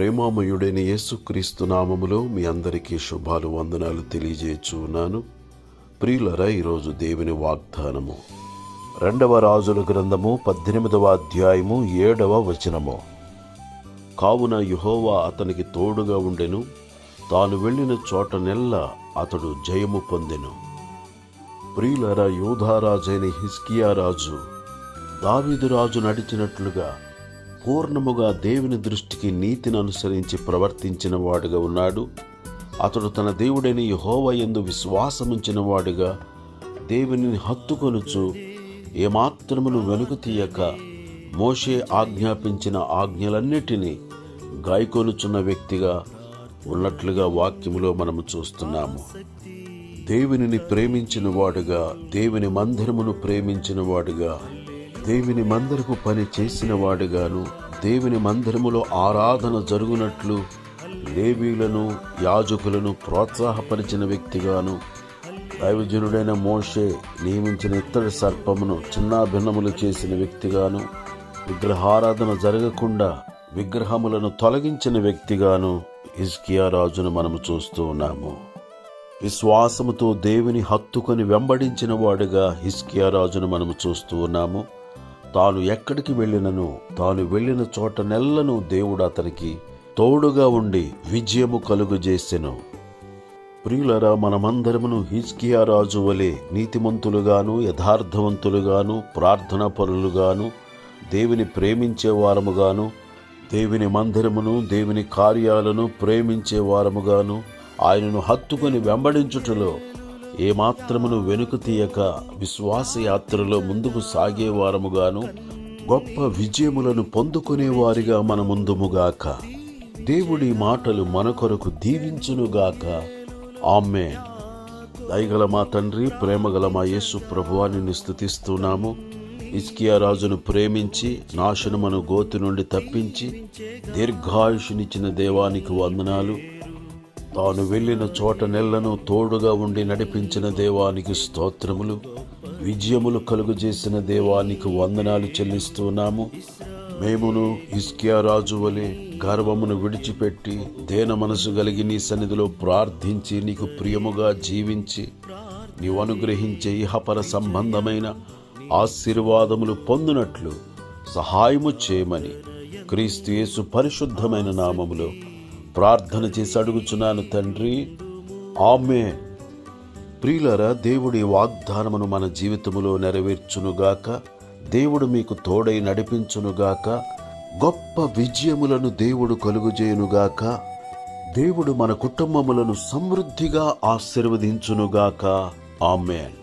ప్రేమామయుడైన యేసుక్రీస్తు నామములో మీ అందరికీ శుభాలు వందనాలు తెలియజేస్తున్నాను ప్రియులరా ఈరోజు దేవుని వాగ్దానము. రెండవ రాజుల గ్రంథము పద్దెనిమిదవ అధ్యాయము ఏడవ వచనము. కావున యుహోవా అతనికి తోడుగా ఉండెను. తాను వెళ్ళిన చోట నెల్ల అతడు జయము పొందెను. ప్రియులరా యోధారాజైన హిస్కియా రాజు దావీదు రాజు నడిచినట్లుగా పూర్ణముగా దేవుని దృష్టికి నీతిని అనుసరించి ప్రవర్తించిన వాడుగా ఉన్నాడు. అతడు తన దేవుడైన యెహోవా ఎందు విశ్వాసముంచిన వాడుగా దేవునిని హత్తుకొనుచు ఏమాత్రమును వెనుక తీయక మోషే ఆజ్ఞాపించిన ఆజ్ఞలన్నిటినీ గాయకొనుచున్న వ్యక్తిగా ఉన్నట్లుగా వాక్యములో మనము చూస్తున్నాము. దేవునిని ప్రేమించిన వాడుగా దేవుని మందిరమును ప్రేమించిన వాడుగా దేవుని మందిరపు పని చేసిన వాడుగాను దేవుని మందిరములో ఆరాధన జరుగునట్లు లేవీలను యాజకులను ప్రోత్సాహపరిచిన వ్యక్తిగాను దైవజనుడైన మోషే నియమించిన ఇత్తడి సర్పమును చిన్నాభిన్నములు చేసిన వ్యక్తిగాను విగ్రహారాధన జరగకుండా విగ్రహములను తొలగించిన వ్యక్తిగాను హిజ్కియా రాజును మనము చూస్తూ ఉన్నాము. విశ్వాసముతో దేవుని హత్తుకొని వెంబడించిన వాడుగా హిస్కియా రాజును మనము చూస్తూ ఉన్నాము. తాను ఎక్కడికి వెళ్ళినను తాను వెళ్ళిన చోట నెల్లను దేవుడు అతనికి తోడుగా ఉండి విజయము కలుగజేసెను ప్రియులరా మనమందరమును హిజ్కియా రాజు వలె నీతిమంతులుగాను యథార్థవంతులుగాను ప్రార్థనా పరులుగాను దేవుని ప్రేమించే వారముగాను దేవుని మందిరమును దేవుని కార్యాలను ప్రేమించే వారముగాను ఆయనను హత్తుకొని వెంబడించుటలో ఏమాత్రమును వెనుక తీయక విశ్వాసయాత్రలో ముందుకు సాగేవారముగాను గొప్ప విజయములను పొందుకునే వారిగా మన ముందుముగాక దేవుడి మాటలు మన కొరకు దీవించునుగాక. ఆమె దయగల మా తండ్రి ప్రేమగల మా యేసు ప్రభువాని స్థుతిస్తున్నాము ఇస్కియా రాజును ప్రేమించి నాశనమును గోతి నుండి తప్పించి దీర్ఘాయుషునిచ్చిన దేవానికి వందనాలు. తాను వెళ్ళిన చోట నెలను తోడుగా ఉండి నడిపించిన దేవానికి స్తోత్రములు విజయములు కలుగజేసిన దేవానికి వందనాలు చెల్లిస్తున్నాము. మేమును ఇస్కియా రాజు వలె గర్వమును విడిచిపెట్టి దేన మనసు కలిగి నీ సన్నిధిలో ప్రార్థించి నీకు ప్రియముగా జీవించి నీవు అనుగ్రహించే ఇహపర సంబంధమైన ఆశీర్వాదములు పొందినట్లు సహాయము చేయమని క్రీస్తు యేసు పరిశుద్ధమైన నామములో ప్రార్థన చేసి అడుగుచున్నాను తండ్రి. ఆమె ప్రియులరా దేవుడి వాగ్దానమును మన జీవితములో నెరవేర్చునుగాక దేవుడు మీకు తోడై నడిపించునుగాక గొప్ప విజయములను దేవుడు కలుగుజేయునుగాక దేవుడు మన కుటుంబములను సమృద్ధిగా ఆశీర్వదించునుగాక. ఆమెన్.